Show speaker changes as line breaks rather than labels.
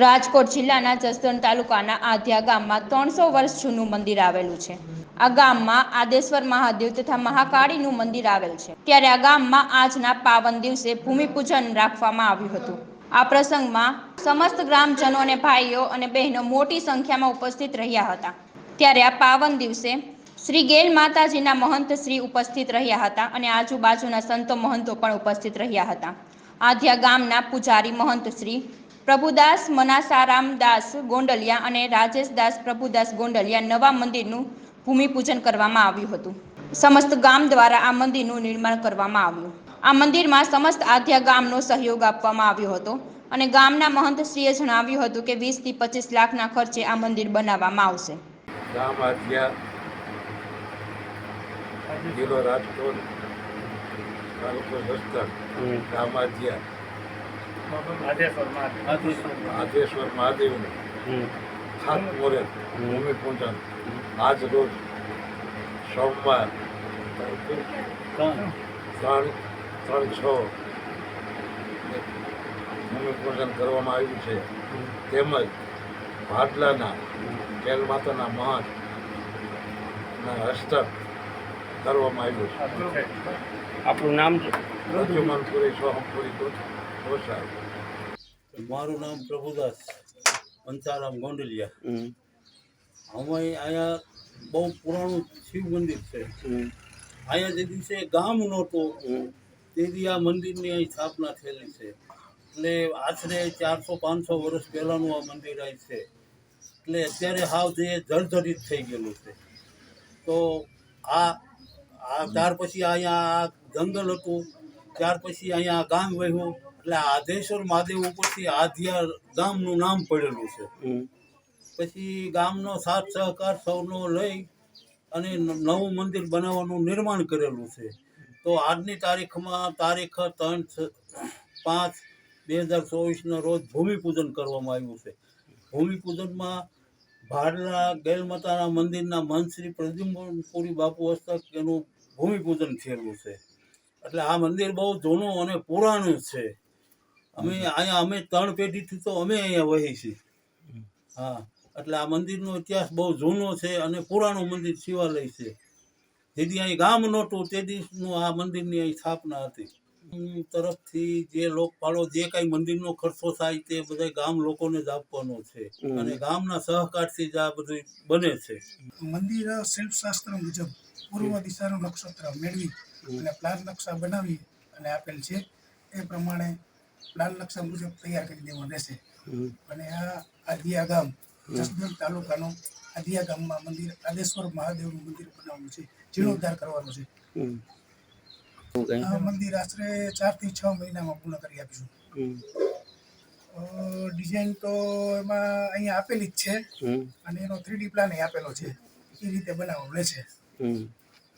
રાજકોટ જિલ્લાના જસદણ તાલુકાના આધ્યા ગામમાં ત્રણસો વર્ષ જૂનું મંદિર આવેલું છે. આ ગામમાં આદેશ્વર મહાદેવ તથા મહાકાળીનું મંદિર આવેલ છે. ત્યારે આ ગામમાં આજના પાવન દિવસે ભૂમિપૂજન રાખવામાં આવ્યું હતું. આ પ્રસંગમાં સમસ્ત ગ્રામજનો અને ભાઈઓ અને બહેનો મોટી સંખ્યામાં ઉપસ્થિત રહ્યા હતા. ત્યારે આ પાવન દિવસે શ્રી ગેલ માતાજીના મહંત શ્રી ઉપસ્થિત રહ્યા હતા અને આજુબાજુના સંતો મહંતો પણ ઉપસ્થિત રહ્યા હતા. આધ્યા ગામના પૂજારી મહંત શ્રી પ્રભુદાસ મનાસારામ દાસ ગોંડલિયા અને રાજેશદાસ પ્રભુદાસ ગોંડલિયા નવા મંદિરનું ભૂમિપૂજન કરવામાં આવ્યું હતું. સમસ્ત ગામ દ્વારા આ મંદિરનું નિર્માણ કરવામાં આવ્યું. આ મંદિરમાં સમસ્ત આધ્યા ગામનો સહયોગ આપવામાં આવ્યો હતો અને ગામના મહંતશ્રીએ જણાવ્યું હતું કે વીસથી પચીસ લાખના ખર્ચે આ મંદિર બનાવવામાં આવશે.
ગામ આધ્યા જિલ્લો રાજકોટ તાલુકો જસદણ. ગામ આધ્યા આધેશ્વર સાત મોરે ભૂમિ ભૂમિપૂજન આજ રોજ સોમવાર. ત્રણ. ત્રણ છ. ભૂમિપૂજન કરવામાં આવ્યું છે. તેમજ ભાડલાના કેલ માતાના મહંત હસ્તક કરવામાં આવ્યું છે.
આપણું નામ છે?
રજુમાનપુરી સોહમપુરી ગોસાઈ
મારું નામ પ્રભુદાસ પંચારામ ગોંડલિયા. અમે અહીંયા બહુ પુરાણું શિવ મંદિર છે. અહીંયા જે દિવસે ગામ નહોતું તેથી આ મંદિરની અહીં સ્થાપના થયેલી છે. એટલે આશરે ચારસો પાંચસો વર્ષ પહેલાંનું આ મંદિર અહીં છે. એટલે અત્યારે હાવ જે જર્જરિત થઈ ગયેલું છે. તો આ આ ત્યાર પછી અહીંયા આ જંગલ હતું ત્યાર પછી અહીંયા ગામ વહ્યું. એટલે આધેશ્વર મહાદેવ ઉપરથી આધ્યા ગામનું નામ પડેલું છે. પછી ગામનો સાથ સહકાર સૌનો લઈ અને નવું મંદિર બનાવવાનું નિર્માણ કરેલું છે. તો આજની તારીખમાં તારીખ ત્રણ પાંચ બે હજાર ચોવીસના રોજ ભૂમિપૂજન કરવામાં આવ્યું છે. ભૂમિપૂજનમાં ભાડલા ગેલમાતાના મંદિરના મનશ્રી શ્રી પ્રદ્યુમનપુરી બાપુ હસ્તક એનું ભૂમિપૂજન થયેલું છે. એટલે આ મંદિર બહુ જૂનું અને પુરાણું છે. અમે અહીંયા અમે ત્રણ પેઢીથી તો અમે અહીંયા વહી છીએ. હા એટલે આ મંદિરનો ઇતિહાસ બહુ જૂનો છે અને પુરાણું મંદિર શિવાલય છે. જેથી અહીં ગામ નહોતું તે દિવસનું આ મંદિરની અહીં સ્થાપના હતી. તરફથી જે લોકપાળો જે કાંઈ મંદિરનો ખર્ચો થાય તે બધા ગામ લોકોને જ આપવાનો છે. અને ગામના સહકારથી જ આ બધું બને છે.
મંદિર શિલ્પશાસ્ત્ર મુજબ પૂર્વ દિશાનું નક્ષત્ર મેળવી અને પ્લાન નકશા બનાવી અને આપેલ છે. એ પ્રમાણે પ્લાન નકશા મુજબ તૈયાર કરી દેવા રહેશે. અને આ આદિયા ગામ જસદણ તાલુકાનો આદિયા ગામમાં મંદિર આદેશ્વર મહાદેવનું મંદિર બનાવવાનું છે જીર્ણોદ્ધાર કરવાનું છે? આ મંદિર આશરે ચારથી છ મહિનામાં પૂર્ણ કરી આપીશું. ડિઝાઇન તો એમાં અહીંયા આપેલી જ છે. અને એનો થ્રીડી પ્લાન આપેલો છે. એ રીતે બનાવવાનું રહેશે.
હમ.